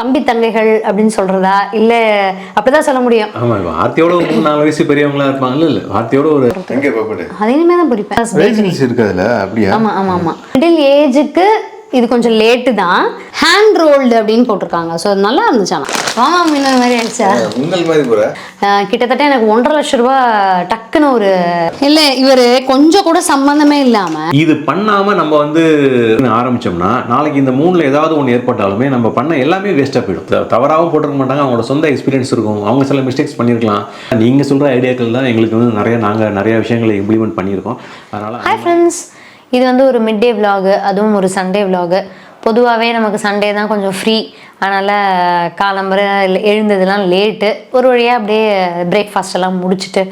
தம்பி தங்கைகள் அப்படின்னு சொல்றதா? இல்ல அப்படிதான் சொல்ல முடியும். ஆமா வார்த்தையோட ஒரு மூணு நாலு வயசு பெரியவங்களா இருப்பாங்கல்ல இல்ல? வார்த்தையோட ஒரு எங்க பாப்பாடு அது இனிமே தான் பொறிப்பேன் வேகன்சி இருக்காதுல்ல அப்படியா? ஆமா ஆமா ஆமா. மிடில் ஏஜுக்கு இது கொஞ்சம் லேட்டு தான். ஹேண்ட் ரோல்டு அப்படின்னு போட்டிருக்காங்க. ஸோ அது நல்லா இருந்துச்சு ஆனால் ஆமா முன்ன மாதிரி ஆயிடுச்சா? உங்கள் மாதிரி போற அஹ் கிட்டத்தட்ட எனக்கு ஒன்றரை லட்ச ரூபா டக்குன்னு ஒரு இல்லை இவர் கொஞ்சம் கூட சம்மந்தமே இல்லாம. இது பண்ணாம நம்ம வந்து ஆரம்பிச்சோம்னா நாளைக்கு இந்த மூணுல ஏதாவது ஒன்று ஏற்பட்டாலுமே நம்ம பண்ண எல்லாமே வேஸ்ட்டாக போயிடும். த- தவறாவும் போட்டிருக்க மாட்டாங்க. அவங்களோட சொந்த எக்ஸ்பீரியன்ஸ் இருக்கும். அவங்க சில மிஸ்டேக்ஸ் பண்ணியிருக்கலாம் நீங்க சொல்ற ஐடியாக்கள் தான் எங்களுக்கு வந்து நிறைய நாங்க நிறைய விஷயங்களை இம்ப்ளிமெண்ட் பண்ணியிருக்கோம். அதனால ஹாய் ஃப்ரெண்ட்ஸ் இது வந்து ஒரு மிட் டே விலாகு அதுவும் ஒரு சண்டே விலாகு பொதுவாகவே நமக்கு சண்டே தான் கொஞ்சம் ஃப்ரீ அதனால் காலம்பரை எழுந்ததுலாம் லேட்டு ஒரு வழியாக அப்படியே பிரேக்ஃபாஸ்ட் எல்லாம் முடிச்சுட்டு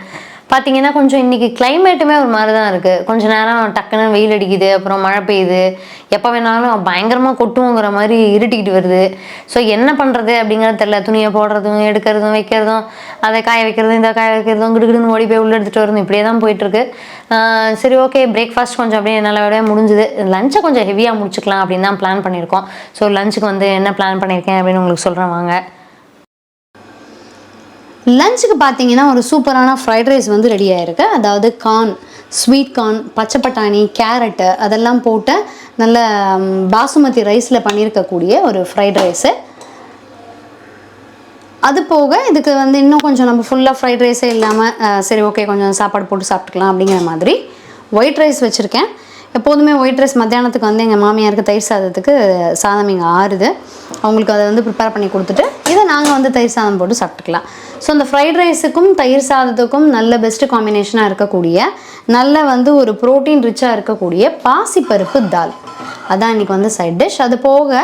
பார்த்தீங்கன்னா கொஞ்சம் இன்றைக்கி கிளைமேட்டுமே ஒரு மாதிரி தான் இருக்குது கொஞ்ச நேரம் டக்குன்னு வெயில் அடிக்குது அப்புறம் மழை பெய்யுது. எப்போ வேணாலும் பயங்கரமாக கொட்டுவோங்கிற மாதிரி இருட்டிக்கிட்டு வருது. ஸோ என்ன பண்ணுறது அப்படிங்கிறது தெரில துணியை போடுறதும் எடுக்கிறதும் வைக்கிறதும் அதை காய வைக்கிறதும் இந்த காய வைக்கிறதும் கிடுகிடுன்னு ஓடி போய் உள்ளே எடுத்துகிட்டு வரதும் இப்படியே தான் போயிட்டுருக்கு. சரி ஓகே பிரேக்ஃபாஸ்ட் கொஞ்சம் அப்படியே நல்லபடியாக முடிஞ்சுது. லஞ்சை கொஞ்சம் ஹெவியாக முடிச்சுக்கலாம் அப்படின்னு தான் பிளான் பண்ணியிருக்கோம். ஸோ லஞ்சுக்கு வந்து என்ன பிளான் பண்ணியிருக்கேன் அப்படின்னு உங்களுக்கு சொல்கிறேன் வாங்க. லஞ்சுக்கு பார்த்தீங்கன்னா ஒரு சூப்பரான ஃப்ரைட் ரைஸ் வந்து ரெடி ஆயிருக்கு. அதாவது கார்ன் ஸ்வீட் கார்ன் பச்சை பட்டாணி கேரட்டு அதெல்லாம் போட்டு நல்ல பாசுமதி ரைஸில் பண்ணியிருக்கக்கூடிய ஒரு ஃப்ரைட் ரைஸு அது போக இதுக்கு வந்து இன்னும் கொஞ்சம் நம்ம ஃபுல்லாக ஃப்ரைட் ரைஸே இல்லாமல் சரி ஓகே கொஞ்சம் சாப்பாடு போட்டு சாப்பிட்டுக்கலாம் அப்படிங்கிற மாதிரி ஒயிட் ரைஸ் வச்சுருக்கேன். எப்போதுமே ஒயிட் ரைஸ் மத்தியானத்துக்கு வந்து எங்கள் மாமியாருக்கு தயிர் சாதத்துக்கு சாதம் இங்கே ஆறுது. அவங்களுக்கு அதை வந்து ப்ரிப்பேர் பண்ணி கொடுத்துட்டு இதை நாங்கள் வந்து தயிர் சாதம் போட்டு சாப்பிட்டுக்கலாம். ஸோ அந்த ஃப்ரைட் ரைஸுக்கும் தயிர் சாதத்துக்கும் நல்ல பெஸ்ட்டு காம்பினேஷனாக இருக்கக்கூடிய நல்ல வந்து ஒரு ப்ரோட்டீன் ரிச்சாக இருக்கக்கூடிய பாசிப்பருப்பு தால். அதான் இன்றைக்கி வந்து சைட் டிஷ் அது போக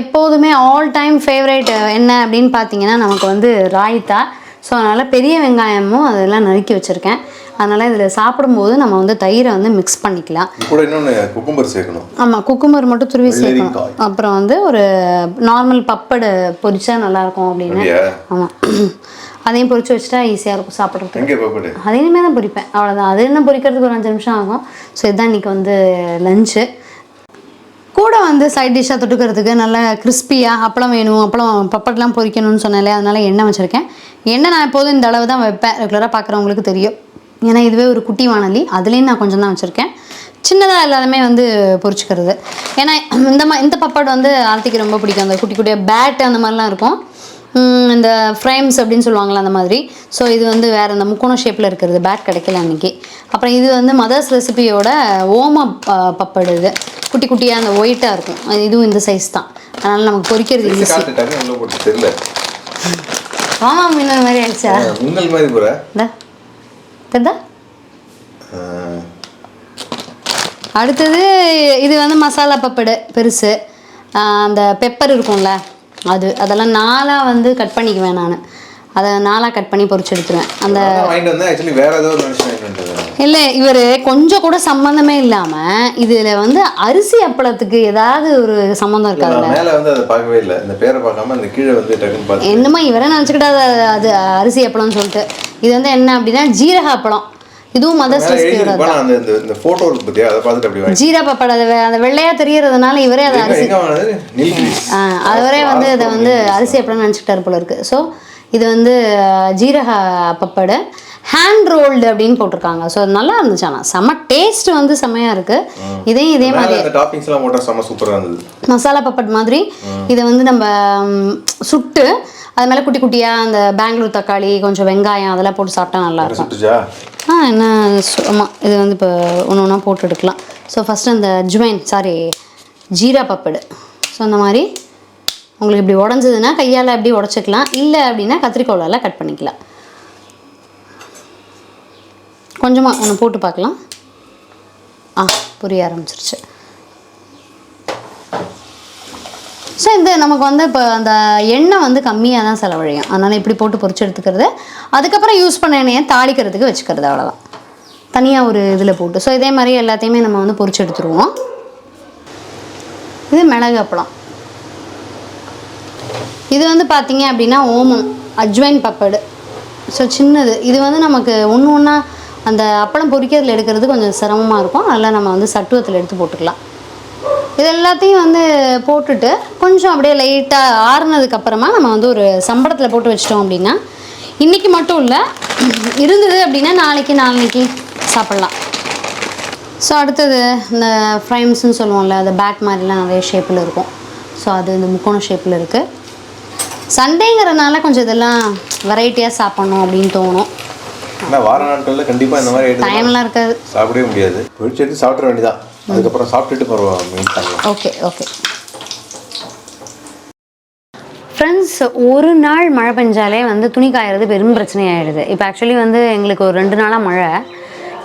எப்போதுமே ஆல் டைம் ஃபேவரேட் என்ன அப்படின்னு பார்த்தீங்கன்னா நமக்கு வந்து ராய்த்தா. ஸோ அதனால் பெரிய வெங்காயமும் அதெல்லாம் நறுக்கி வச்சுருக்கேன். அதனால் இதில் சாப்பிடும்போது நம்ம வந்து தயிரை வந்து மிக்ஸ் பண்ணிக்கலாம். கூட இன்னொன்னு குக்கும்பர் சேர்க்கணும். ஆமாம் குக்கும்பர் மட்டும் துருவி சேர்க்கணும். அப்புறம் வந்து ஒரு நார்மல் பப்படு பொரிச்சா நல்லாயிருக்கும் அப்படின்னு. ஆமாம் அதையும் பொரிச்சு வச்சுட்டா ஈஸியாக இருக்கும் சாப்பிட்றதுக்கு. எங்க பாப்பாடு? அது இனிமேல் தான் பொரிப்பேன். அவ்வளோதான் அது என்ன பொரிக்கிறதுக்கு ஒரு அஞ்சு நிமிஷம் ஆகும். ஸோ இதுதான் இன்றைக்கி வந்து லஞ்சு கூட வந்து சைட் டிஷ்ஷாக தொட்டுக்கிறதுக்கு நல்ல கிறிஸ்பியாக அப்பளம் வேணும். அப்பளம் பப்பட்லாம் பொரிக்கணும்னு சொன்னாலே அதனால எண்ணெய் வச்சுருக்கேன். எண்ணெய் நான் எப்போதும் இந்த அளவு தான் வைப்பேன். ரெகுலராக பார்க்குறவங்களுக்கு தெரியும். ஏன்னா இதுவே ஒரு குட்டி வானொலி. அதுலேயும் நான் கொஞ்சம் தான் வச்சுருக்கேன். சின்னதாக எல்லாருமே வந்து பொரிச்சுக்கிறது ஏன்னா இந்த மா இந்த பப்பட் வந்து ஆர்த்திக்கு ரொம்ப பிடிக்கும். அந்த குட்டி குட்டியாக பேட் அந்த மாதிரிலாம் இருக்கும். இந்த ஃப்ரேம்ஸ் அப்படின்னு சொல்லுவாங்களா அந்த மாதிரி. ஸோ இது வந்து வேறு இந்த முக்கோண ஷேப்பில் இருக்கிறது. பேட் கிடைக்கல அன்றைக்கி அப்புறம் இது வந்து மதர்ஸ் ரெசிபியோட ஓம பப்படு இது. குட்டி குட்டியாக அந்த ஒயிட்டாக இருக்கும். இதுவும் இந்த சைஸ் தான். அதனால் நமக்கு பொரிக்கிறது ஈஸி காட்டு டக்கு உள்ள போட்டு தெரியல. ஆமா மீன் மாதிரி ஆயிடுச்சா? உங்கள் மாதிரி தெரிதா அடுத்தது இது வந்து மசாலா பப்படு பெருசு. அந்த பெப்பர் இருக்கும்ல அது. அதெல்லாம் நாலாக வந்து கட் பண்ணிக்குவேன் நான். அதை நாலாக கட் பண்ணி பொரிச்சு எடுத்துருவேன் அந்த இல்லை இவர் கொஞ்சம் கூட சம்மந்தமே இல்லாமல் இதில் வந்து அரிசி அப்பளத்துக்கு ஏதாவது ஒரு சம்மந்தம் பார்த்து என்னமோ இவரே நினச்சிக்கிட்டா அது அரிசி அப்பளம்னு சொல்லிட்டு. இது வந்து என்ன அப்படின்னா ஜீரக அப்பளம் இதுவும் மதர்ஸ் அதை வாங்கி. ஜீரா பப்பட அது அந்த வெள்ளையா தெரியறதுனால இவரே அதை அரிசி அவரே வந்து இதை வந்து அரிசி அப்பளம்னு நினச்சிக்கிட்டாரு போல இருக்கு. ஸோ இது வந்து ஜீரக பப்படு. ஹேண்ட் ரோல்டு அப்படின்னு போட்டிருக்காங்க. ஸோ நல்லா இருந்துச்சு ஆனால் செம்ம டேஸ்ட் வந்து செம்மையாக இருக்கு. இதையும் இதே மாதிரி செம்ம மசாலா பப்பட் மாதிரி. இதை வந்து நம்ம சுட்டு அது மேலே குட்டி குட்டியாக அந்த பெங்களூர் தக்காளி கொஞ்சம் வெங்காயம் அதெல்லாம் போட்டு சாப்பிட்டா நல்லா இருக்கும். ஆ என்ன சு- ஆமா. இது வந்து இப்போ ஒன்று ஒன்றா போட்டு எடுக்கலாம். ஸோ ஃபஸ்ட்டு அந்த ஜுவைன் சாரி ஜீரா பப்படு. ஸோ அந்த மாதிரி உங்களுக்கு இப்படி உடஞ்சதுன்னா கையால் அப்படி உடச்சிக்கலாம். இல்லை அப்படின்னா கத்திரிக்கோலால் கட் பண்ணிக்கலாம். கொஞ்சமாக ஒன்று போட்டு பார்க்கலாம். ஆ புரிய ஆரம்பிச்சிருச்சு. ஸோ இந்த நமக்கு வந்து இப்போ அந்த எண்ணெய் வந்து கம்மியாக தான் செலவழியும். அதனால் இப்படி போட்டு பொறிச்சு எடுத்துக்கிறது. அதுக்கப்புறம் யூஸ் பண்ண எண்ணெயை தாளிக்கிறதுக்கு வச்சுக்கிறது அவ்வளோதான் தனியாக ஒரு இதில் போட்டு. ஸோ இதே மாதிரி எல்லாத்தையுமே நம்ம வந்து பொறிச்சு எடுத்துருவோம். இது மிளகு அப்பளம். இது வந்து பார்த்தீங்க அப்படின்னா ஓமம் அஜ்வைன் பப்படு. ஸோ சின்னது. இது வந்து நமக்கு ஒன்று ஒன்றா அந்த அப்பளம் பொறிக்கிறதுல எடுக்கிறது கொஞ்சம் சிரமமாக இருக்கும். அதெல்லாம் நம்ம வந்து சட்டுவத்தில் எடுத்து போட்டுக்கலாம். இது எல்லாத்தையும் வந்து போட்டுட்டு கொஞ்சம் அப்படியே லைட்டாக ஆறுனதுக்கப்புறமா நம்ம வந்து ஒரு சம்பளத்தில் போட்டு வச்சிட்டோம் அப்படின்னா இன்றைக்கி மட்டும் இல்லை இருந்தது அப்படின்னா நாளைக்கு நாளைக்கு சாப்பிட்லாம். ஸோ அடுத்தது இந்த ஃப்ரைம்ஸ்னு சொல்லுவோம்ல அந்த பேக் மாதிரிலாம் நிறைய ஷேப்பில் இருக்கும். ஸோ அது இந்த முக்கோண ஷேப்பில் இருக்குது சண்டேங்கிறனால கொஞ்சம் இதெல்லாம் வெரைட்டியாக சாப்பிட்ணும் அப்படின்னு தோணும். ஆனால் வார நாட்களில் கண்டிப்பாக இந்த மாதிரி டைம்லாம் இருக்காது. சாப்பிடவே முடியாது. பொரிச்சு எடுத்து சாப்பிட வேண்டியதான் அதுக்கப்புறம் சாப்பிட்டுட்டு பரவாயில்ல மீன் பண்ணலாம் ஓகே ஓகே. ஃப்ரெண்ட்ஸ் ஒரு நாள் மழை பெஞ்சாலே வந்து துணி காயறது பெரும் பிரச்சனை ஆயிடுது இப்போ ஆக்சுவலி வந்து எங்களுக்கு ஒரு ரெண்டு நாளாக மழை.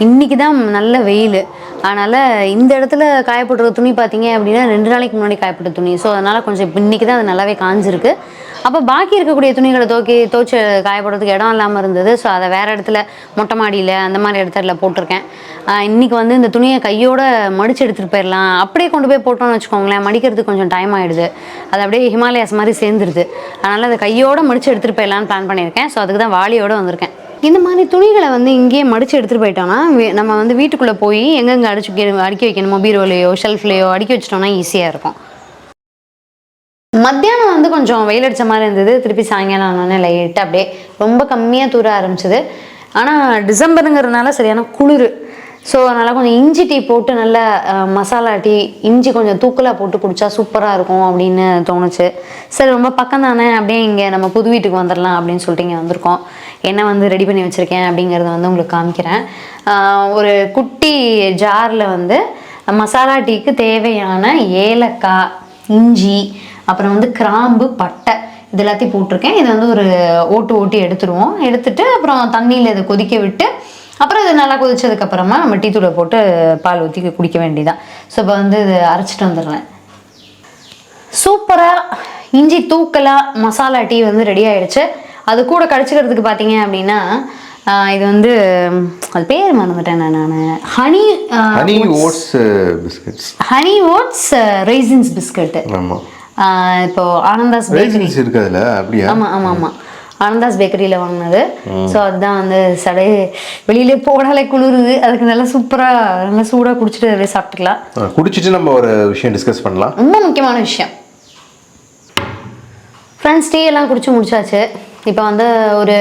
இன்றைக்கி தான் நல்ல வெயில். அதனால் இந்த இடத்துல காயப்பட்டுற துணி பார்த்தீங்க அப்படின்னா ரெண்டு நாளைக்கு முன்னாடி காயப்பட்ட துணி. ஸோ அதனால் கொஞ்சம் இப்போ இன்றைக்கி தான் அது நல்லாவே காஞ்சிருக்கு. அப்போ பாக்கி இருக்கக்கூடிய துணிகளை தோக்கி தோச்சி காயப்படுறதுக்கு இடம் இல்லாமல் இருந்தது. ஸோ அதை வேறு இடத்துல மொட்டை மாடியில் அந்த மாதிரி இடத்துல போட்டிருக்கேன். இன்றைக்கி வந்து இந்த துணியை கையோட மடித்து எடுத்துகிட்டு போயிடலாம் அப்படியே கொண்டு போய் போட்டோம்னு வச்சுக்கோங்களேன் மடிக்கிறதுக்கு கொஞ்சம் டைம் ஆகிடுது அது அப்படியே ஹிமாலயாஸ் மாதிரி சேர்ந்துருது. அதனால் அதை கையோட மடித்து எடுத்துகிட்டு போயிடலான்னு பிளான் பண்ணியிருக்கேன். ஸோ அதுக்கு தான் வாளியோடு வந்திருக்கேன். இந்த மாதிரி துணிகளை வந்து இங்கேயே மடித்து எடுத்துகிட்டு போயிட்டோம்னா நம்ம வந்து வீட்டுக்குள்ளே போய் எங்கெங்கே அடிச்சு அடுக்கி வைக்கணுமோ பீரோலையோ ஷெல்ஃப்லையோ அடிக்க வச்சிட்டோம்னா ஈஸியாக இருக்கும். மத்தியானம் வந்து கொஞ்சம் வெயில் அடிச்ச மாதிரி இருந்தது. திருப்பி சாயங்காலம் ஆனோடனே லைட்டாக அப்படியே ரொம்ப கம்மியாக தூர ஆரம்பிச்சது. ஆனால் டிசம்பருங்கிறதுனால சரியான குளிர். ஸோ அதனால் கொஞ்சம் இஞ்சி டீ போட்டு நல்லா மசாலா டீ இஞ்சி கொஞ்சம் தூக்கலாக போட்டு குடித்தா சூப்பராக இருக்கும் அப்படின்னு தோணுச்சு. சரி ரொம்ப பக்கம் தானே அப்படியே இங்கே நம்ம புது வீட்டுக்கு வந்துடலாம் அப்படின்னு சொல்லிட்டு இங்கே வந்திருக்கோம். என்ன வந்து ரெடி பண்ணி வச்சுருக்கேன் அப்படிங்கிறத வந்து உங்களுக்கு காமிக்கிறேன். ஒரு குட்டி ஜாரில் வந்து மசாலா டீக்கு தேவையான ஏலக்காய் இஞ்சி அப்புறம் வந்து கிராம்பு பட்டை இது எல்லாத்தையும் போட்டிருக்கேன். இதை வந்து ஒரு ஓட்டு ஓட்டி எடுத்துருவோம். எடுத்துட்டு அப்புறம் தண்ணியில் இதை கொதிக்க விட்டு அப்புறம் இது நல்லா கொதிச்சதுக்கு அப்புறமா நம்ம டீ தூளை போட்டு பால் ஊற்றி குடிக்க வேண்டியதான் ஸோ இப்போ வந்து இது அரைச்சிட்டு வந்துடுறேன். சூப்பராக இஞ்சி தூக்கலாக மசாலா டீ வந்து ரெடி ஆயிடுச்சு. அது கூட கடிச்சிக்கிறதுக்கு பார்த்தீங்க அப்படின்னா இது வந்து அது பேர் மறந்துட்டேன் நான் honey honey oats. Biscuits. Honey oats raisins biscuit. ஆமாம் இப்போ ஆனந்தாஸ் ரேசின்ஸ் இருக்கு அதில் அப்படியா? ஆமாம் ஆமாம் ஆமாம் ஆனந்தாஸ் பேக்கரியில் வாங்கினது. ஸோ அதுதான் வந்து சடை வெளியிலே போடாலே குளிருது. அதுக்கு நல்லா சூப்பராக நல்லா சூடாக குடிச்சிட்டு அப்படியே சாப்பிட்டுக்கலாம். குடிச்சிட்டு நம்ம ஒரு விஷயம் டிஸ்கஸ் பண்ணலாம். ரொம்ப முக்கியமான விஷயம். ஃப்ரெண்ட்ஸ் டீ எல்லாம் குடிச்சு முடிச்சாச்சு. இப்போ வந்து ஒரு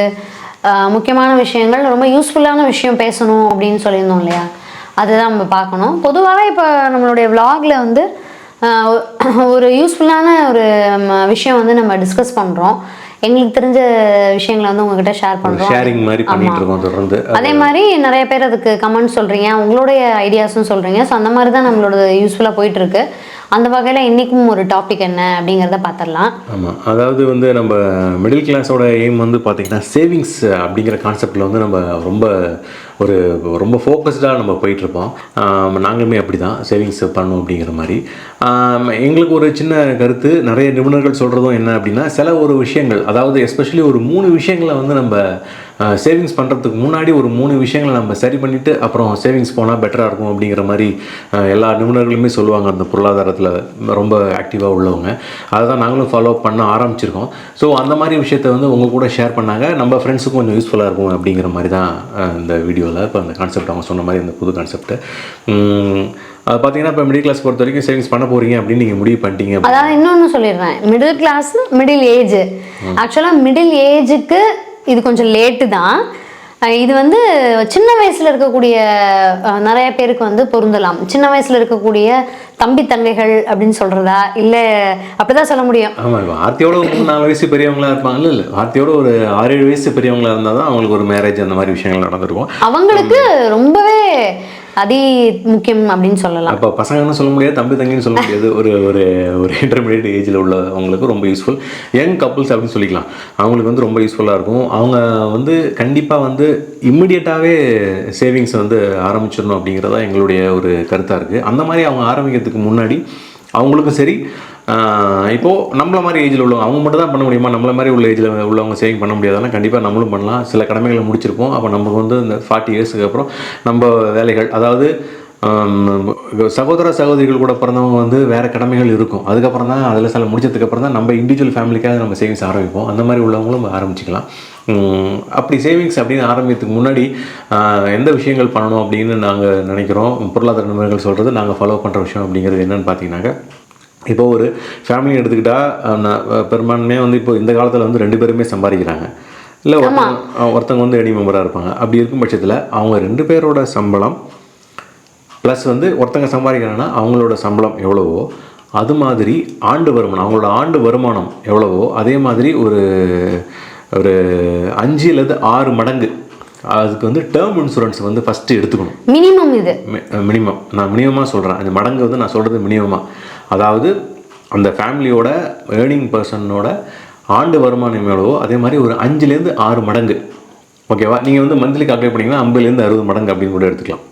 முக்கியமான விஷயங்கள் ரொம்ப யூஸ்ஃபுல்லான விஷயம் பேசணும் அப்படின்னு சொல்லியிருந்தோம் இல்லையா? அதுதான் நம்ம பார்க்கணும். பொதுவாகவே இப்போ நம்மளுடைய vlogல வந்து ஒரு யூஸ்ஃபுல்லான ஒரு விஷயம் வந்து நம்ம டிஸ்கஸ் பண்ணுறோம் எங்களுக்கு தெரிஞ்ச விஷயங்களை வந்து உங்ககிட்ட ஷேர் பண்ணுறோம் ஷேரிங் மாதிரி பண்ணிட்டு இருக்கோம் தொடர்ந்து. அதே மாதிரி நிறைய பேர் அதுக்கு கமெண்ட் சொல்கிறீங்க உங்களுடைய ஐடியாஸும் சொல்கிறீங்க ஸோ அந்த மாதிரி தான் நம்மளோட யூஸ்ஃபுல்லாக போயிட்டுருக்கு அந்த வகையில் இன்றைக்கும் ஒரு டாபிக் என்ன அப்படிங்கிறத பார்த்துடலாம் ஆமாம் அதாவது வந்து நம்ம மிடில் கிளாஸோட எய்ம் வந்து பார்த்திங்கன்னா சேவிங்ஸ் அப்படிங்கிற கான்செப்டில் வந்து நம்ம ரொம்ப ஒரு ரொம்ப ஃபோக்கஸ்டாக நம்ம போயிட்டுருப்போம். நாங்களுமே அப்படி தான் சேவிங்ஸ் பண்ணணும் அப்படிங்கிற மாதிரி. எங்களுக்கு ஒரு சின்ன கருத்து நிறைய நிபுணர்கள் சொல்கிறதும் என்ன அப்படின்னா சில ஒரு விஷயங்கள் அதாவது எஸ்பெஷலி ஒரு மூணு விஷயங்களை வந்து நம்ம சேவிங்ஸ் பண்ணுறதுக்கு முன்னாடி ஒரு மூணு விஷயங்களை நம்ம சரி பண்ணிவிட்டு அப்புறம் சேவிங்ஸ் போனால் பெட்டராக இருக்கும் அப்படிங்கிற மாதிரி எல்லா நிபுணர்களுமே சொல்லுவாங்க அந்த பொருளாதாரத்தில் ரொம்ப ஆக்டிவாக உள்ளவங்க. அதை தான் நாங்களும் ஃபாலோ பண்ண ஆரம்பிச்சிருக்கோம். ஸோ அந்த மாதிரி விஷயத்தை வந்து உங்கள் கூட ஷேர் பண்ணாங்க. நம்ம ஃப்ரெண்ட்ஸுக்கும் கொஞ்சம் யூஸ்ஃபுல்லாக இருக்கும் அப்படிங்கிற மாதிரி தான் இந்த வீடியோவில் இப்போ அந்த கான்செப்ட் அவங்க சொன்ன மாதிரி இந்த புது கான்செப்ட்டு அது பார்த்தீங்கன்னா இப்போ மிடில் கிளாஸ் பொறுத்த வரைக்கும் சேவிங்ஸ் பண்ண போகிறீங்க அப்படின்னு நீங்கள் முடிவு பண்ணிட்டீங்க அதாவது இன்னொன்று சொல்லிடுறேன். மிடில் கிளாஸ் மிடில் ஏஜ் ஆக்சுவலாக மிடில் ஏஜுக்கு இது கொஞ்சம் லேட்டு தான். இது வந்து சின்ன வயசில் இருக்கக்கூடிய நிறைய பேருக்கு வந்து பொருந்தலாம். சின்ன வயசில் இருக்கக்கூடிய தம்பி தங்கைகள் அப்படின்னு சொல்கிறதா இல்லை அப்படிதான் சொல்ல முடியும். ஆமாம் இப்போ ஆர்த்தியோட ஒரு நாலு வயசு பெரியவங்களா இருப்பாங்க இல்லை. இல்லை ஆர்த்தியோட ஒரு ஆறு ஏழு வயசு பெரியவங்களா இருந்தால் தான் அவங்களுக்கு ஒரு மேரேஜ் அந்த மாதிரி விஷயங்கள் நடந்திருக்கும். அவங்களுக்கு ரொம்பவே அதே முக்கியம் அப்படின்னு சொல்லலாம். அப்போ பசங்கன்னு சொல்ல முடியாது தம்பி தங்கின்னு சொல்ல முடியாது. ஒரு ஒரு ஒரு இன்டர்மீடியட் ஏஜில் உள்ளவங்களுக்கு ரொம்ப யூஸ்ஃபுல் யங் கப்புள்ஸ் அப்படின்னு சொல்லிக்கலாம். அவங்களுக்கு வந்து ரொம்ப யூஸ்ஃபுல்லாக இருக்கும். அவங்க வந்து கண்டிப்பாக வந்து இம்மிடியட்டாகவே சேவிங்ஸ் வந்து ஆரம்பிச்சிடணும் அப்படிங்கிறதா எங்களுடைய ஒரு கருத்தாக இருக்குது அந்த மாதிரி அவங்க ஆரம்பிக்கிறதுக்கு முன்னாடி அவங்களுக்கும் சரி இப்போது நம்மள மாதிரி ஏஜில் உள்ளவங்க அவங்க மட்டும் தான் பண்ண முடியுமா? நம்மள மாதிரி உள்ள ஏஜில் உள்ளவங்க சேவிங் பண்ண முடியாதானா கண்டிப்பாக நம்மளும் பண்ணலாம். சில கடமைகளை முடிச்சிருப்போம். அப்போ நமக்கு வந்து இந்த ஃபார்ட்டி இயர்ஸுக்கு அப்புறம் நம்ம வேலைகள் அதாவது சகோதர சகோதரிகள் கூட பிறந்தவங்க வந்து வேறு கடமைகள் இருக்கும். அதுக்கப்புறம் தான் அதில் சில முடிச்சதுக்கப்புறம் தான் நம்ம இண்டிவிஜுவல் ஃபேமிலிக்காக நம்ம சேவிங்ஸ் ஆரம்பிப்போம். அந்த மாதிரி உள்ளவங்களும் ஆரம்பிச்சிக்கலாம். அப்படி சேவிங்ஸ் அப்படின்னு ஆரம்பிக்கிறதுக்கு முன்னாடி எந்த விஷயங்கள் பண்ணணும் அப்படின்னு நாங்கள் நினைக்கிறோம்? பொருளாதார நிபுணர்கள் சொல்கிறது நாங்கள் ஃபாலோ பண்ணுற விஷயம் அப்படிங்கிறது என்னென்னு பார்த்தீங்கன்னாக்க இப்போ ஒரு ஃபேமிலி எடுத்துக்கிட்டால் பெரும்பான்மையாக வந்து இப்போ இந்த காலத்தில் வந்து ரெண்டு பேருமே சம்பாதிக்கிறாங்க. இல்லை ஒருத்தவங்க ஒருத்தவங்க வந்து எடி மெம்பராக இருப்பாங்க. அப்படி இருக்கும் பட்சத்தில் அவங்க ரெண்டு பேரோட சம்பளம் ப்ளஸ் வந்து ஒருத்தங்க சம்பாதிக்கிறாங்கன்னா அவங்களோட சம்பளம் எவ்வளவோ அது மாதிரி ஆண்டு வருமானம் அவங்களோட ஆண்டு வருமானம் எவ்வளவோ அதே மாதிரி ஒரு ஒரு அஞ்சுலேருந்து ஆறு மடங்கு அதுக்கு வந்து டேர்ம் இன்சூரன்ஸ் வந்து ஃபஸ்ட்டு எடுத்துக்கணும். மினிமம் இது. மினிமம் நான் மினிமமாக சொல்கிறேன் அந்த மடங்கு வந்து நான் சொல்கிறது மினிமமாக அதாவது அந்த ஃபேமிலியோட ஏர்னிங் பர்சனோட ஆண்டு வருமானம் எவ்வளவோ அதே மாதிரி ஒரு அஞ்சுலேருந்து ஆறு மடங்கு. ஓகேவா நீங்கள் வந்து மந்த்லி கால்குலேட் பண்ணிங்கன்னா ஐம்பதுலேருந்து அறுபது மடங்கு அப்படின்னு கூட எடுத்துக்கலாம்.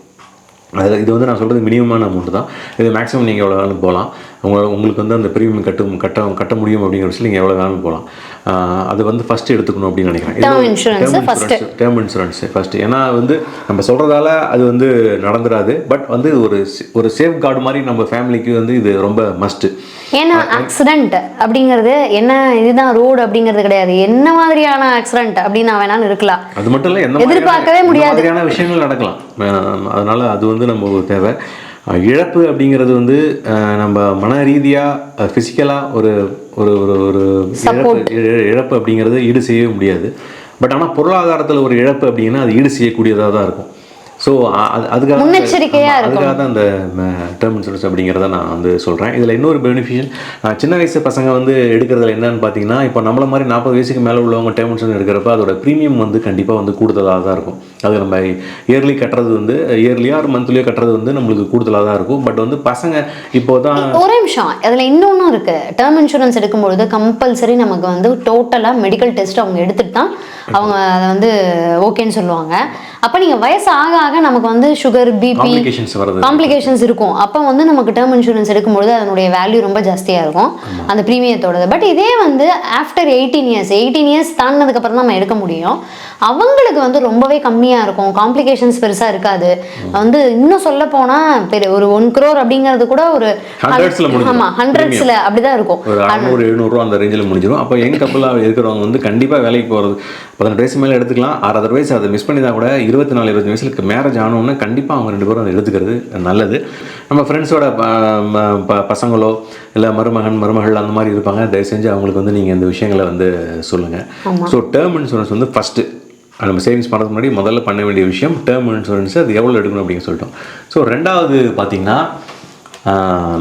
அதில் இது வந்து நான் சொல்கிறது மினிமமான அமௌண்ட் தான். இது மேக்ஸிமம் நீங்கள் எவ்வளோ வேணாலும் போகலாம். உங்க உங்களுக்கு வந்து அந்த ப்ரீமியம் கட்டும் கட்ட கட்ட முடியும் அப்படிங்கிற விஷயம் நீங்கள் எவ்வளோ வேணாலும் போகலாம். அது வந்து ஃபஸ்ட்டு எடுத்துக்கணும் அப்படின்னு நினைக்கிறேன். Insurance first. Term insurance first ஏன்னா வந்து நம்ம சொல்கிறதால அது வந்து நடந்துராது. பட் வந்து ஒரு ஒரு சேஃப் கார்டு மாதிரி நம்ம ஃபேமிலிக்கு வந்து இது ரொம்ப மஸ்ட்டு ஏன்னா ஆக்சிடென்ட் அப்படிங்கிறது என்ன இதுதான் ரோடு அப்படிங்கிறது கிடையாது. என்ன மாதிரியான ஆக்சிடென்ட் அப்படின்னு நான் வேணாலும் இருக்கலாம். அது மட்டும் இல்லை எதிர்பார்க்கவே முடியாது. விஷயங்கள் நடக்கலாம். அதனால அது வந்து நம்ம தேவை. இழப்பு அப்படிங்கிறது வந்து நம்ம மன ரீதியாக ஃபிசிக்கலாக ஒரு ஒரு ஒரு ஒரு இழப்பு இழ- இழப்பு அப்படிங்கிறது ஈடு செய்யவே முடியாது. பட் ஆனால் பொருளாதாரத்தில் ஒரு இழப்பு அப்படின்னா அது ஈடு செய்யக்கூடியதாக தான் இருக்கும். ஸோ அது அதுக்காக முன்னெச்சரிக்கையா ஆமா, அதுக்காக தான் அந்த டேர்ம் இன்சூரன்ஸ் அப்படிங்கிறத நான் வந்து சொல்கிறேன் இதில் இன்னொரு பெனிஃபிஷியல் சின்ன வயசு பசங்க வந்து எடுக்கிறதுல என்னன்னு பார்த்தீங்கன்னா இப்போ நம்மள மாதிரி நாற்பது வயசுக்கு மேலே உள்ளவங்க டேர்ம் இன்சூரன்ஸ் எடுக்கிறப்ப அதோட ப்ரீமியம் வந்து கண்டிப்பாக வந்து கூடுதலாக தான் இருக்கும். அது நம்ம இயர்லி கட்டுறது வந்து இயர்லியோ ஒரு மந்த்லியோ கட்டுறது வந்து நம்மளுக்கு கூடுதலாக தான் இருக்கும். பட் வந்து பசங்க இப்போ தான் ஒரே நிமிஷம். அதில் இன்னொன்றும் இருக்கு. டேர்ம் இன்சூரன்ஸ் எடுக்கும்பொழுது கம்பல்சரி நமக்கு வந்து டோட்டலாக மெடிக்கல் டெஸ்ட் அவங்க எடுத்துட்டு தான் அவங்க அதை வந்து ஓகேன்னு சொல்லுவாங்க. அப்போ நீங்கள் வயசு ஆக ஆக நமக்கு வந்து சுகர் பிபி காம்ப்ளிகேஷன்ஸ் இருக்கும். அப்போ வந்து நமக்கு டேர்ம் இன்சூரன்ஸ் எடுக்கும்பொழுது அதனுடைய வேல்யூ ரொம்ப ஜாஸ்தியாக இருக்கும். அந்த ப்ரீமியத்தோடது பட் இதே வந்து after eighteen years eighteen years தாண்டினதுக்கப்புறம் தான் நம்ம எடுக்க முடியும். அவங்களுக்கு வந்து ரொம்பவே கம்மியாக இருக்கும். காம்ப்ளிகேஷன்ஸ் பெருசாக இருக்காது. வந்து இன்னும் சொல்ல போனால் பெரிய ஒரு ஒன் crore அப்படிங்கிறது கூட ஒரு. ஆமாம் ஹண்ட்ரட்ஸில் அப்படிதான் இருக்கும். ஒரு அறநூறு எழுநூறுவா அந்த ரேஞ்சில் முடிஞ்சிடும். அப்போ யங் கப்பலாக இருக்கிறவங்க வந்து கண்டிப்பாக வேலைக்கு போகிறது பதினெட்டு வயசு மேலே எடுத்துக்கலாம். ஆறாவது வயசு அதை மிஸ் பண்ணி தான் கூட இருபத்தி நாலு இருபத்தி வயசுக்கு மேரேஜ் ஆனோன்னா கண்டிப்பாக அவங்க ரெண்டு பேரும் அதை எடுத்துக்கிறது நல்லது. நம்ம ஃப்ரெண்ட்ஸோட பசங்களோ இல்லை மருமகன் மருமகள் அந்த மாதிரி இருப்பாங்க. தயவு செஞ்சு அவங்களுக்கு வந்து நீங்கள் இந்த விஷயங்களை வந்து சொல்லுங்கள் ஸோ டேர்ம் இன்சூரன்ஸ் வந்து ஃபஸ்ட்டு நம்ம சேவிங்ஸ் பண்ணுறதுக்கு முன்னாடி முதல்ல பண்ண வேண்டிய விஷயம் டேர்ம் இன்சூரன்ஸ் அது எவ்வளோ எடுக்கணும் அப்படின்னு சொல்லிட்டோம். ஸோ ரெண்டாவது பார்த்தீங்கன்னா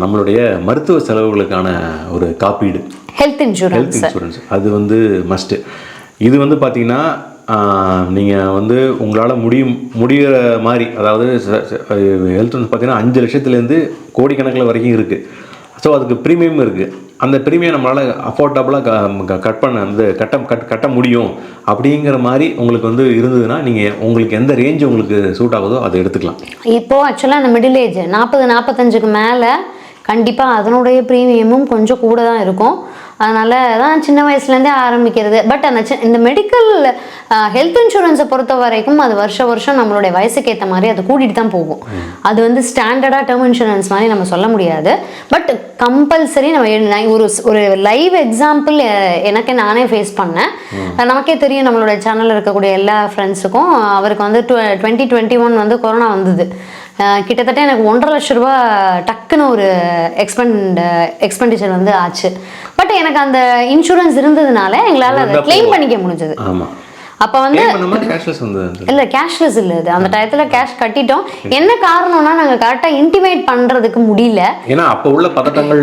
நம்மளுடைய மருத்துவ செலவுகளுக்கான ஒரு காப்பீடு. ஹெல்த் ஹெல்த் இன்சூரன்ஸ் இன்சூரன்ஸ் அது வந்து மஸ்ட்டு இது வந்து பார்த்தீங்கன்னா நீங்கள் வந்து உங்களால் முடியும் முடிகிற மாதிரி அதாவது ஹெல்த் வந்து பார்த்தீங்கன்னா அஞ்சு லட்சத்துலேருந்து கோடிக்கணக்கில் வரைக்கும் இருக்குது ஸோ அதுக்கு ப்ரீமியம் இருக்குது அந்த ப்ரீமியம் நம்மளால் அஃபோர்டபுளாக கட் பண்ண அந்த கட்ட கட் கட்ட முடியும். அப்படிங்கிற மாதிரி உங்களுக்கு வந்து இருந்ததுன்னா நீங்கள் உங்களுக்கு எந்த ரேஞ்ச் உங்களுக்கு சூட் ஆகுதோ அதை எடுத்துக்கலாம். இப்போ ஆக்சுவலாக அந்த மிடில் ஏஜ் நாற்பது நாற்பத்தஞ்சுக்கு மேலே கண்டிப்பாக அதனுடைய ப்ரீமியமும் கொஞ்சம் கூட தான் இருக்கும். அதனால தான் சின்ன வயசுலேருந்தே ஆரம்பிக்கிறது. பட் அந்த இந்த மெடிக்கல் ஹெல்த் இன்சூரன்ஸை பொறுத்த வரைக்கும் அது வருஷம் வருஷம் நம்மளுடைய வயசுக்கு ஏற்ற மாதிரி அது கூட்டிகிட்டு தான் போகும். அது வந்து ஸ்டாண்டர்டாக டேர்ம் இன்சூரன்ஸ் மாதிரி நம்ம சொல்ல முடியாது. பட் கம்பல்சரி நம்ம ஒரு ஒரு லைவ் எக்ஸாம்பிள் எனக்கு நானே ஃபேஸ் பண்ணேன். நமக்கே தெரியும் நம்மளோட சேனலில் இருக்கக்கூடிய எல்லா ஃப்ரெண்ட்ஸுக்கும் அவருக்கு வந்து டுவெண்ட்டி டுவெண்ட்டி ஒன் வந்து கொரோனா வந்தது. கிட்டத்தட்ட எனக்கு ஒன்றரை லட்ச ரூபா டக்குன்னு ஒரு எக்ஸ்பெண்ட் எக்ஸ்பெண்டிச்சர் வந்து ஆச்சு. பட் எனக்கு அந்த இன்சூரன்ஸ் இருந்ததுனால எங்களால் அதை கிளைம் பண்ணிக்க முடிஞ்சது. ஆமாம் அப்போ வந்து இல்லை கேஷ்லெஸ் இல்லை இது அந்த டயத்தில் கேஷ் கட்டிட்டோம். என்ன காரணம்னா நாங்கள் கரெக்டாக இன்டிமேட் பண்ணுறதுக்கு முடியல. ஏன்னா அப்போ உள்ள பதட்டங்கள்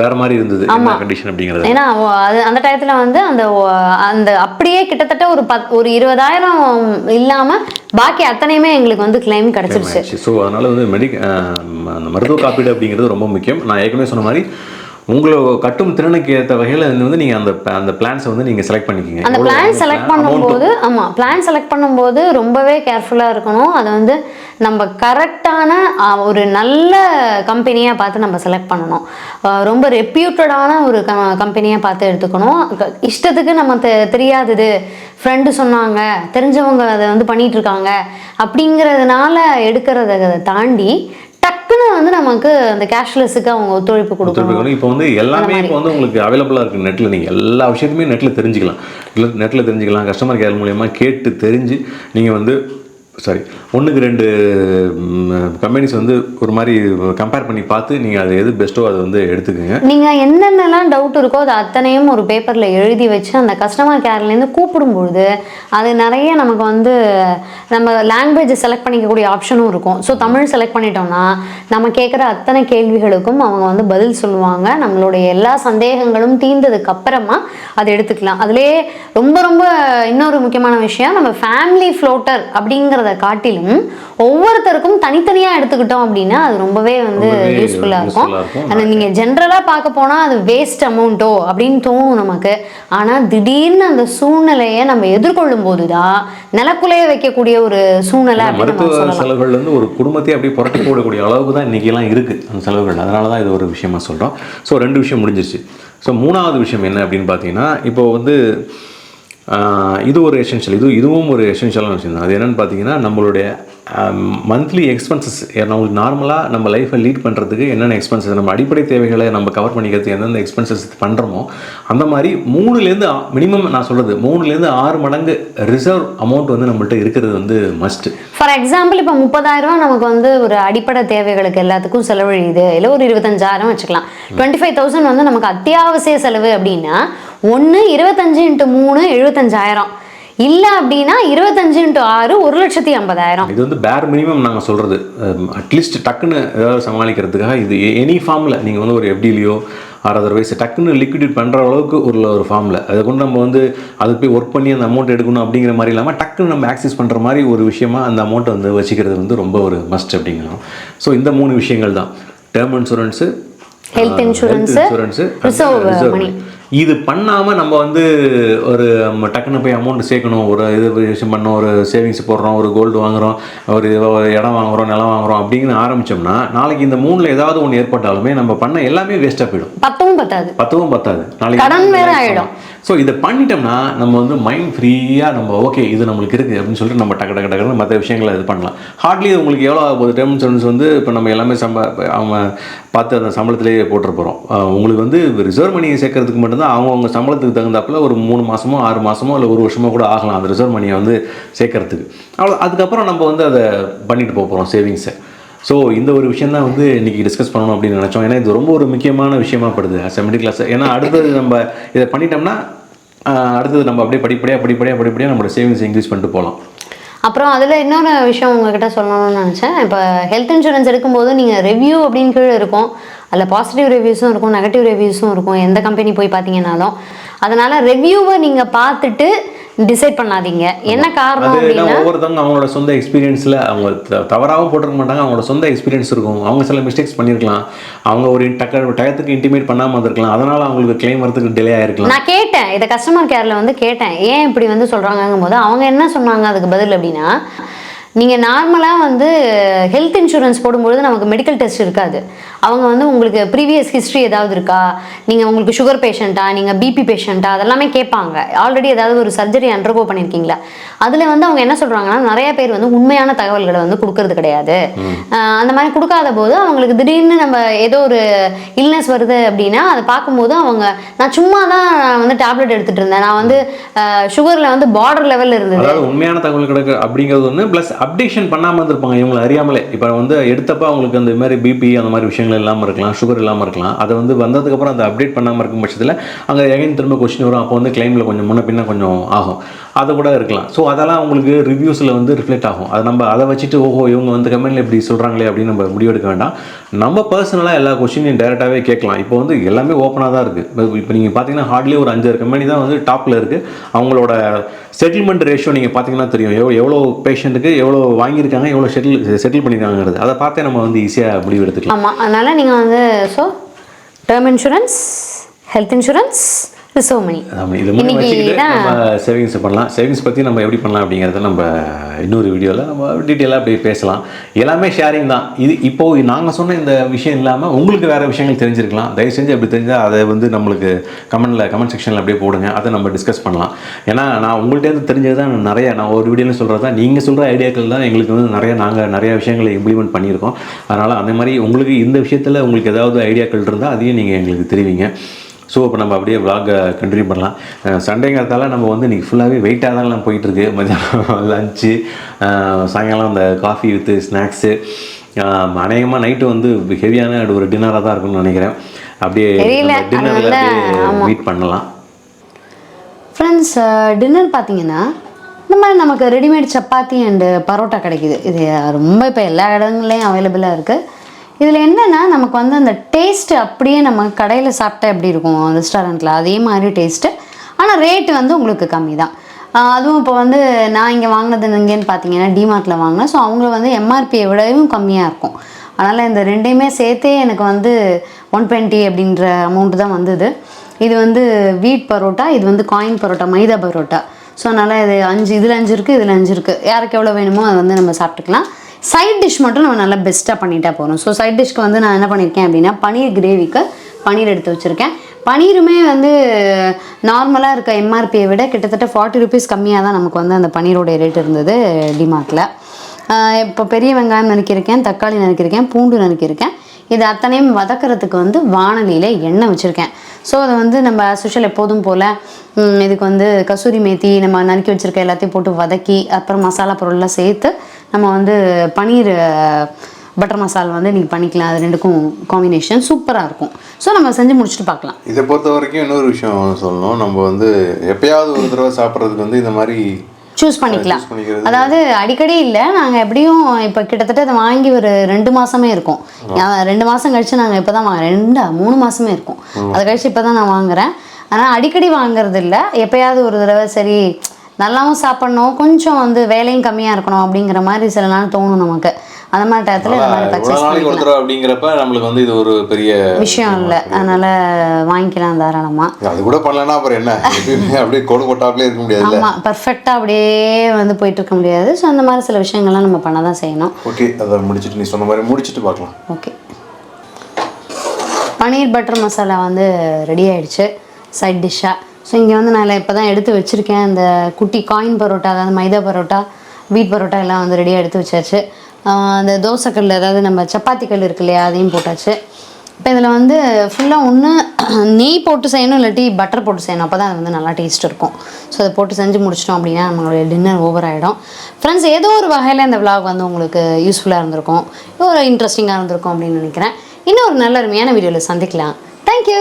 வேற மாதிரி இருந்தது. என்ன கண்டிஷன் அப்படிங்கிறது. ஏன்னா அது அந்த டயத்தில் வந்து அந்த அந்த அப்படியே கிட்டத்தட்ட ஒரு பத் ஒரு இருபதாயிரம் இல்லாமல் பாக்கி அத்தனையுமே எங்களுக்கு வந்து கிளைம் கிடச்சிருச்சு. ஸோ அதனால வந்து மெடிக் அந்த மருத்துவ காப்பீடு அப்படிங்கிறது ரொம்ப முக்கியம். நான் ஏற்கனவே சொன்ன மாதிரி உங்களை கட்டும் திறனுக்கு ஏற்ற வகையில் வந்து நீங்கள் அந்த அந்த பிளான்ஸை வந்து நீங்கள் செலக்ட் பண்ணிக்கிங்க. அந்த பிளான் செலக்ட் பண்ணும்போது ஆமாம் பிளான் செலக்ட் பண்ணும்போது ரொம்பவே கேர்ஃபுல்லாக இருக்கணும். அதை வந்து நம்ம கரெக்டான ஒரு நல்ல கம்பெனியாக பார்த்து நம்ம செலக்ட் பண்ணணும். ரொம்ப ரெப்யூட்டடான ஒரு க கம்பெனியாக பார்த்து எடுத்துக்கணும். இஷ்டத்துக்கு நம்ம தெ தெரியாதது ஃப்ரெண்டு சொன்னாங்க தெரிஞ்சவங்க அதை வந்து பண்ணிட்டு இருக்காங்க. அப்படிங்கிறதுனால எடுக்கிறத தாண்டி டக்குன்னு வந்து நமக்கு அந்த கேஷ்லெஸ்ஸுக்கு அவங்க ஒத்துழைப்பு கொடுக்கணும். இப்போ வந்து எல்லாமே இப்போ வந்து உங்களுக்கு அவைலபிளாக இருக்குது நெட்டில் நீங்கள் எல்லா விஷயத்தையுமே நெட்டில் தெரிஞ்சுக்கலாம். நெட்டில் தெரிஞ்சுக்கலாம். கஸ்டமர் கேர் மூலயமா கேட்டு தெரிஞ்சு நீங்கள் வந்து சாரி ஒன்றுக்கு ரெண்டு கம்பெனிஸ் வந்து ஒரு மாதிரி கம்பேர் பண்ணி பார்த்து நீங்கள் அது எது பெஸ்ட்டோ அதை வந்து எடுத்துக்கோங்க. நீங்கள் என்னென்னலாம் டவுட் இருக்கோ அது அத்தனையும் ஒரு பேப்பரில் எழுதி வச்சு அந்த கஸ்டமர் கேர்லேருந்து கூப்பிடும்பொழுது அது நிறைய நமக்கு வந்து நம்ம லாங்குவேஜ் செலக்ட் பண்ணிக்கக்கூடிய ஆப்ஷனும் இருக்கும். ஸோ தமிழ் செலக்ட் பண்ணிட்டோம்னா நம்ம கேட்குற அத்தனை கேள்விகளுக்கும் அவங்க வந்து பதில் சொல்லுவாங்க. நம்மளுடைய எல்லா சந்தேகங்களும் தீர்ந்ததுக்கு அப்புறமா அதை எடுத்துக்கலாம். அதுலேயே ரொம்ப ரொம்ப இன்னொரு முக்கியமான விஷயம் நம்ம ஃபேமிலி ஃப்ளோட்டர் அப்படிங்கிறத காட்டிலும் ஒவ்வொருத்தருக்கும் தனித்தனியாக எடுத்துக்கிட்டோம் அப்படின்னா அது ரொம்பவே வந்து ரொம்பவே யூஸ்ஃபுல்லாக இருக்கும். ஆனால் நீங்கள் ஜென்ரலாக பார்க்க போனால் அது வேஸ்ட் அமௌண்ட்டோ அப்படின்னு தோணும் நமக்கு. ஆனால் திடீர்னு அந்த சூழ்நிலையை நம்ம எதிர்கொள்ளும் போது தான் நிலக்குலைய வைக்கக்கூடிய ஒரு சூழ்நிலை மருத்துவ செலவுகள் வந்து ஒரு குடும்பத்தையே அப்படியே புரட்டி போடக்கூடிய அளவுக்கு தான் இன்றைக்கெல்லாம் இருக்குது அந்த செலவுகள். அதனால தான் இது ஒரு விஷயமா சொல்கிறோம் ஸோ ரெண்டு விஷயம் முடிஞ்சிருச்சு. ஸோ மூணாவது விஷயம் என்ன அப்படின்னு பார்த்தீங்கன்னா இப்போ வந்து இது ஒரு எசென்ஷியல் இது இதுவும் ஒரு எசென்ஷியலான விஷயம் தான் அது என்னென்னு பார்த்தீங்கன்னா நம்மளுடைய Um, மந்த்லி எக்ஸ்பென்சஸ் நம்மளுக்கு நார்மலாக நம்ம லைஃப்பை லீட் பண்ணுறதுக்கு என்னென்ன எக்ஸ்பென்சஸ் நம்ம அடிப்படை தேவைகளை நம்ம கவர் பண்ணிக்கிறதுக்கு எந்தெந்த எக்ஸ்பென்சஸ் பண்ணுறோமோ அந்த மாதிரி மூணுலேருந்து மினிமம் நான் சொல்கிறது மூணுலேருந்து ஆறு மடங்கு ரிசர்வ் அமௌண்ட் வந்து நம்மள்கிட்ட இருக்கிறது வந்து மஸ்ட்டு ஃபார் எக்ஸாம்பிள் இப்போ முப்பதாயிரம் நமக்கு வந்து ஒரு அடிப்படை தேவைகளுக்கு எல்லாத்துக்கும் செலவழியுது. இல்லை ஒரு இருபத்தஞ்சாயிரம் வச்சுக்கலாம். டுவெண்ட்டி ஃபைவ் தௌசண்ட் வந்து நமக்கு அத்தியாவசிய செலவு அப்படின்னா ஒன்று இருபத்தஞ்சு இன்ட்டு மூணு எழுபத்தஞ்சாயிரம். இல்லை அப்படின்னா இருபத்தஞ்சு இன்ட்டு ஆறு ஒரு லட்சத்தி ஐம்பதாயிரம். இது வந்து பேர் மினிமம் நாங்கள் சொல்கிறது அட்லீஸ்ட் டக்குன்னு ஏதாவது சமாளிக்கிறதுக்காக இது எனி ஃபார்மில் நீங்கள் வந்து ஒரு எஃப்டிலையோ ஆர் அதர்வைஸ் டக்குன்னு லிக்விடேட் பண்ணுற அளவுக்கு ஒரு ஒரு ஃபார்மில் அதை கொண்டு நம்ம வந்து அதுக்கு போய் ஒர்க் பண்ணி அந்த அமௌண்ட் எடுக்கணும் அப்படிங்கிற மாதிரி இல்லாமல் டக்குன்னு நம்ம ஆக்சஸ் பண்ணுற மாதிரி ஒரு விஷயமா அந்த அமௌண்ட்டை வந்து வச்சுக்கிறது வந்து ரொம்ப ஒரு மஸ்ட் அப்படிங்கிறோம். ஸோ இந்த மூணு விஷயங்கள் தான். Term insurance insurance, insurance reserve money. இது பண்ணாமல் நம்ம வந்து ஒரு நம்ம டக்குன்னு போய் அமௌண்ட் சேர்க்கணும். ஒரு இது விஷயம் பண்ணோம் ஒரு சேவிங்ஸ் போடுறோம் ஒரு கோல்டு வாங்குறோம் ஒரு இடம் வாங்குறோம் நிலம் வாங்குறோம் அப்படிங்கிற ஆரம்பிச்சோம்னா நாளைக்கு இந்த மூணில் ஏதாவது ஒன்று ஏற்பட்டாலுமே நம்ம பண்ண எல்லாமே வேஸ்ட்டாக போயிடும். பத்தவும் பத்தாது. பத்தவும் பத்தாது. கடன் வேற ஆயிடும். ஸோ இதை பண்ணிட்டோம்னா நம்ம வந்து மைண்ட் ஃப்ரீயாக நம்ம ஓகே இது நம்மளுக்கு இருக்குது அப்படின்னு சொல்லிட்டு நம்ம டக்கு டக்கு டக்குன்னு மற்ற விஷயங்களை இது பண்ணலாம். ஹார்ட்லி உங்களுக்கு எவ்வளோ ஆகுது? டேர்ம் இன்சூரன்ஸ் வந்து இப்போ நம்ம எல்லாமே சம்ப அவங்க பார்த்து அந்த சம்பளத்திலேயே போட்டுருப்போம் உங்களுக்கு வந்து ரிசர்வ் மணியை சேர்க்கறதுக்கு வந்து அவங்கவுங்க சம்பளத்துக்கு தகுந்தாப்புல ஒரு மூணு மாதமோ ஆறு மாதமோ இல்லை ஒரு வருஷமோ கூட ஆகலாம். அந்த ரிசர்வ் மணியை வந்து சேர்க்கறதுக்கு. அவ்வளோ அதுக்கப்புறம் நம்ம வந்து அதை பண்ணிட்டு போக போகிறோம் சேவிங்ஸை ஸோ இந்த ஒரு விஷயம் தான் வந்து இன்றைக்கி டிஸ்கஸ் பண்ணணும் அப்படின்னு நினச்சோம். ஏன்னா இது ரொம்ப ஒரு முக்கியமான விஷயமா படுது அஸ் மிடில் கிளாஸ் ஏன்னா அடுத்தது நம்ம இதை பண்ணிட்டோம்னா அடுத்தது நம்ம அப்படியே படிப்படியாக படிப்படியாக படிப்படியாக நம்மளோட சேவிங்ஸ் இன்க்ரீஸ் பண்ணிட்டு போகலாம். அப்புறம் அதில் இன்னொரு விஷயம் உங்ககிட்ட சொல்லணும்னு நினச்சேன். இப்போ ஹெல்த் இன்சூரன்ஸ் எடுக்கும்போது நீங்கள் ரிவ்யூ அப்படின்னு கீழே இருக்கும். அதில் பாசிட்டிவ் ரிவ்யூஸும் இருக்கும் நெகட்டிவ் ரிவ்யூஸும் இருக்கும். எந்த கம்பெனி போய் பார்த்தீங்கன்னாலும் அதனால் ரிவ்யூவை நீங்கள் பார்த்துட்டு டிசைட் பண்ணாதீங்க. என்ன காரணம் ஒவ்வொருத்தவங்க அவங்களோட சொந்த எக்ஸ்பீரியன்ஸில் அவங்க த- தவறாகவும் போட்டிருக்க மாட்டாங்க. அவங்களோட சொந்த எக்ஸ்பீரியன்ஸ் இருக்கும். அவங்க சில மிஸ்டேக்ஸ் பண்ணியிருக்கலாம் அவங்க ஒரு டக்க டயத்துக்கு இன்டிமேட் பண்ணாமல் இருந்திருக்கலாம். அதனால் அவங்களுக்கு கிளைம் வரதுக்கு டிலே ஆயிருக்கலாம். நான் கேட்டேன். இதை கஸ்டமர் கேரில் வந்து கேட்டேன். ஏன் இப்படி வந்து சொல்கிறாங்கங்கும் போது அவங்க என்ன சொன்னாங்க? அதுக்கு பதில் அப்படின்னா நீங்கள் நார்மலாக வந்து ஹெல்த் இன்சூரன்ஸ் போடும்பொழுது நமக்கு மெடிக்கல் டெஸ்ட் இருக்காது. அவங்க வந்து உங்களுக்கு ப்ரீவியஸ் ஹிஸ்ட்ரி ஏதாவது இருக்கா? நீங்கள் உங்களுக்கு சுகர் பேஷண்ட்டா நீங்கள் பிபி பேஷண்ட்டா அதெல்லாமே கேட்பாங்க. ஆல்ரெடி ஏதாவது ஒரு சர்ஜரி அண்டர்கோ பண்ணியிருக்கீங்களா அதில் வந்து அவங்க என்ன சொல்கிறாங்கன்னா நிறைய பேர் வந்து உண்மையான தகவல்களை வந்து கொடுக்கறது கிடையாது. அந்த மாதிரி கொடுக்காத போது அவங்களுக்கு திடீர்னு நம்ம ஏதோ ஒரு இல்னஸ் வருது அப்படின்னா அதை பார்க்கும்போது அவங்க நான் சும்மா தான் வந்து டேப்லெட் எடுத்துட்டு இருந்தேன். நான் வந்து சுகரில் வந்து பார்டர் லெவலில் இருந்தது. உண்மையான தகவல் கிடைக்க அப்படிங்கிறது ஒன்று ப்ளஸ் அப்டேஷன் பண்ணாமல் இருந்திருப்பாங்க இவங்களை அறியாமலே. இப்போ வந்து எடுத்தப்போ அவங்களுக்கு அந்த மாதிரி பிபி அந்த மாதிரி விஷயங்கள் இல்லாமல் இருக்கலாம் சுகர் இல்லாமல் இருக்கலாம். அதை வந்து வந்ததுக்கப்புறம் அந்த அப்டேட் பண்ணாமல் இருக்கும் பட்சத்தில் அங்கே எகைன் திரும்ப கொஸ்டின் வரும். அப்போ வந்து கிளைமில் கொஞ்சம் முன்ன பின்ன கொஞ்சம் ஆகும். அது கூட இருக்கலாம். ஸோ அதெல்லாம் உங்களுக்கு ரிவ்யூஸில் வந்து ரிஃப்ளெக்ட் ஆகும். அது நம்ம அதை வச்சுட்டு ஓஹோ இவங்க வந்து கம்பெனியில் இப்படி சொல்கிறாங்களே அப்படின்னு நம்ம முடிவெடுக்க வேண்டாம். நம்ம பர்சனலாக எல்லா கொஸ்டினையும் டேரெக்டாகவே கேட்கலாம். இப்போ வந்து எல்லாமே ஓப்பனாக தான் இருக்குது இப்போ நீங்கள் பார்த்தீங்கன்னா ஹார்ட்லி ஒரு அஞ்சாறு கம்பெனி தான் வந்து டாப்பில் இருக்குது அவங்களோட செட்டில்மெண்ட் ரேஷியோ நீங்கள் பார்த்தீங்கன்னா தெரியும். எவ்வளோ எவ்வளோ பேஷண்ட்டுக்கு எவ்வளோ வாங்கியிருக்காங்க எவ்வளோ செட்டில் செட்டில் பண்ணியிருக்காங்கிறது அதை பார்த்தே நம்ம வந்து ஈஸியாக முடிவு எடுத்துக்கலாம். ஆமாம் அதனால் நீங்கள் வந்து so term insurance health insurance so money நம்ம இது சேவிங்ஸ் பண்ணலாம். சேவிங்ஸ் பற்றி நம்ம எப்படி பண்ணலாம் அப்படிங்கிறத நம்ம இன்னொரு வீடியோவில் நம்ம டீட்டெயிலாக அப்படி பேசலாம். எல்லாமே ஷேரிங் தான். இது இப்போ நாங்கள் சொன்ன இந்த விஷயம் இல்லாமல் உங்களுக்கு வேறு விஷயங்கள் தெரிஞ்சிருக்கலாம். தயவு செஞ்சு அப்படி தெரிஞ்சால் அதை வந்து நம்மளுக்கு கமெண்ட்டில் கமெண்ட் செக்ஷனில் அப்படியே போடுங்க. அதை நம்ம டிஸ்கஸ் பண்ணலாம். ஏன்னா நான் உங்கள்கிட்ட தெரிஞ்சது தான் நிறைய நான் ஒரு வீடியோவில் சொல்கிறது தான் நீங்கள் சொல்கிற ஐடியாக்கள் தான் எங்களுக்கு வந்து நிறைய நாங்கள் நிறைய விஷயங்களை இம்ப்ளிமெண்ட் பண்ணியிருக்கோம். அதனால் அந்த மாதிரி உங்களுக்கு இந்த விஷயத்தில் உங்களுக்கு ஏதாவது ஐடியாக்கள் இருந்தால் அதையும் நீங்கள் எங்களுக்கு தெரிவிங்க. ஸோ இப்போ நம்ம அப்படியே vlog கண்டினியூ பண்ணலாம். சண்டேங்கிறதால நம்ம வந்து இன்றைக்கி ஃபுல்லாகவே வெயிட்டாக தான் போயிட்டுருக்கு. மத்தியானம் லஞ்சு சாயங்காலம் அந்த காஃபி வித்து ஸ்நாக்ஸு அநேகமாக நைட்டு வந்து ஹெவியான ஒரு டின்னராக தான் இருக்கும்னு நினைக்கிறேன். அப்படியே டின்னரில் மீட் பண்ணலாம். ஃப்ரெண்ட்ஸ் டின்னர் பார்த்தீங்கன்னா இந்த மாதிரி நமக்கு ரெடிமேட் சப்பாத்தி அண்டு பரோட்டா கிடைக்குது. இது ரொம்ப இப்போ எல்லா இடங்கள்லையும் அவைலபிளாக இருக்குது இதில் என்னென்னா நமக்கு வந்து அந்த டேஸ்ட்டு அப்படியே நம்ம கடையில் சாப்பிட்டா எப்படி இருக்கும்? ரெஸ்டாரண்ட்டில் அதே மாதிரி டேஸ்ட்டு ஆனால் ரேட்டு வந்து உங்களுக்கு கம்மி தான் அதுவும் இப்போ வந்து நான் இங்கே வாங்கினது எங்கேன்னு பார்த்தீங்கன்னா டிமார்ட்டில் வாங்கினேன். ஸோ அவங்கள வந்து எம்ஆர்பியை விடவும் கம்மியாக இருக்கும். அதனால் இந்த ரெண்டையுமே சேர்த்தே எனக்கு வந்து ஒன் டுவெண்ட்டி அப்படின்ற அமௌண்ட்டு தான் வந்தது. இது வந்து வீட் பரோட்டா இது வந்து காயின் பரோட்டா மைதா பரோட்டா. ஸோ அதனால் இது அஞ்சு இதில் அஞ்சு இருக்குது இதில் அஞ்சு இருக்குது யாருக்கு எவ்வளோ வேணுமோ அதை வந்து நம்ம சாப்பிட்டுக்கலாம். சைட் டிஷ் மட்டும் நம்ம நல்லா பெஸ்ட்டாக பண்ணிட்டா போகிறோம் ஸோ சைட் டிஷ்க்கு வந்து நான் என்ன பண்ணியிருக்கேன் அப்படின்னா பன்னீர் கிரேவிக்கு பன்னீர் எடுத்து வச்சுருக்கேன். பன்னீருமே வந்து நார்மலாக இருக்க எம்ஆர்பியை விட கிட்டத்தட்ட ஃபார்ட்டி ருபீஸ் கம்மியாக தான் நமக்கு வந்து அந்த பன்னீரோடைய ரேட் இருந்தது டிமார்ட்டில் இப்போ பெரிய வெங்காயம் நறுக்கியிருக்கேன் தக்காளி நறுக்கியிருக்கேன் பூண்டு நறுக்கியிருக்கேன். இது அத்தனையும் வதக்கிறதுக்கு வந்து வானலியில் எண்ணெய் வச்சுருக்கேன். ஸோ அதை வந்து நம்ம சுஷல் எப்போதும் போல் இதுக்கு வந்து கசூரி மேத்தி நம்ம நறுக்கி வச்சுருக்க எல்லாத்தையும் போட்டு வதக்கி அப்புறம் மசாலா பொருள்லாம் சேர்த்து நம்ம வந்து பன்னீர் பட்டர் மசால் வந்து நீங்கள் பண்ணிக்கலாம். அது ரெண்டுக்கும் காம்பினேஷன் சூப்பராக இருக்கும். ஸோ நம்ம செஞ்சு முடிச்சுட்டு பார்க்கலாம். இதை பொறுத்த வரைக்கும் இன்னொரு விஷயம் சொல்லணும். நம்ம வந்து எப்பயாவது ஒரு தடவை சாப்பிட்றதுக்கு வந்து இந்த மாதிரி சூஸ் பண்ணிக்கலாம். அதாவது அடிக்கடி இல்லை. நாங்கள் எப்படியும் இப்போ கிட்டத்தட்ட அதை வாங்கி ஒரு ரெண்டு மாசமே இருக்கும். ரெண்டு மாதம் கழிச்சு நாங்கள் இப்போ தான் வாங்க ரெண்டா மூணு மாசமே இருக்கும். அதை கழிச்சு இப்போ தான் நான் வாங்குறேன். ஆனால் அடிக்கடி வாங்குறது இல்லை. எப்பயாவது ஒரு தடவை சரி நல்லாவும் சாப்பிடணும் கொஞ்சம் வந்து வேலையும் கம்மியாக இருக்கணும் அப்படிங்கிற மாதிரி சில நாள் தோணும் நமக்கு. அந்த மாதிரி டயத்தில் இந்த மாதிரி பர்ச்சேஸ் அப்படிங்கிறப்ப நம்மளுக்கு வந்து இது ஒரு பெரிய விஷயம் இல்லை. அதனால் வாங்கிக்கலாம் தாராளமாக அது கூட பண்ணலன்னா அப்புறம் என்ன? அப்படியே கோடு போட்டாப்லேயே இருக்க முடியாதுல்ல ஆமாம் பர்ஃபெக்டாக அப்படியே வந்து போயிட்டு இருக்க முடியாது. ஸோ அந்த மாதிரி சில விஷயங்கள்லாம் நம்ம பண்ண தான் செய்யணும். ஓகே அதை முடிச்சிட்டு நீ சொன்ன மாதிரி முடிச்சிட்டு பார்க்கலாம். ஓகே. பன்னீர் பட்டர் மசாலா வந்து ரெடி ஆயிடுச்சு. சைட் டிஷ்ஷாக ஸோ இங்கே வந்து நான் இப்போ தான் எடுத்து வச்சுருக்கேன். அந்த குட்டி காயின் பரோட்டா அதாவது மைதா பரோட்டா வீட் பரோட்டா எல்லாம் வந்து ரெடியாக எடுத்து வச்சாச்சு. அந்த தோசைக்கல் அதாவது நம்ம சப்பாத்தி கல் இருக்கு இல்லையா அதையும் போட்டாச்சு. இப்போ இதில் வந்து ஃபுல்லாக ஒன்று நெய் போட்டு செய்யணும் இல்லாட்டி பட்டர் போட்டு செய்யணும். அப்போ தான் அது வந்து நல்லா டேஸ்ட் இருக்கும். ஸோ அதை போட்டு செஞ்சு முடிச்சிட்டோம் அப்படின்னா நம்மளுடைய டின்னர் ஓவர் ஆகிடும் ஃப்ரெண்ட்ஸ் ஏதோ ஒரு வகையில் இந்த vlog வந்து உங்களுக்கு யூஸ்ஃபுல்லாக இருந்திருக்கும். ஒரு இன்ட்ரெஸ்டிங்காக இருந்திருக்கும் அப்படின்னு நினைக்கிறேன். இன்னும் ஒரு நல்ல அருமையான வீடியோவில் சந்திக்கலாம். தேங்க்யூ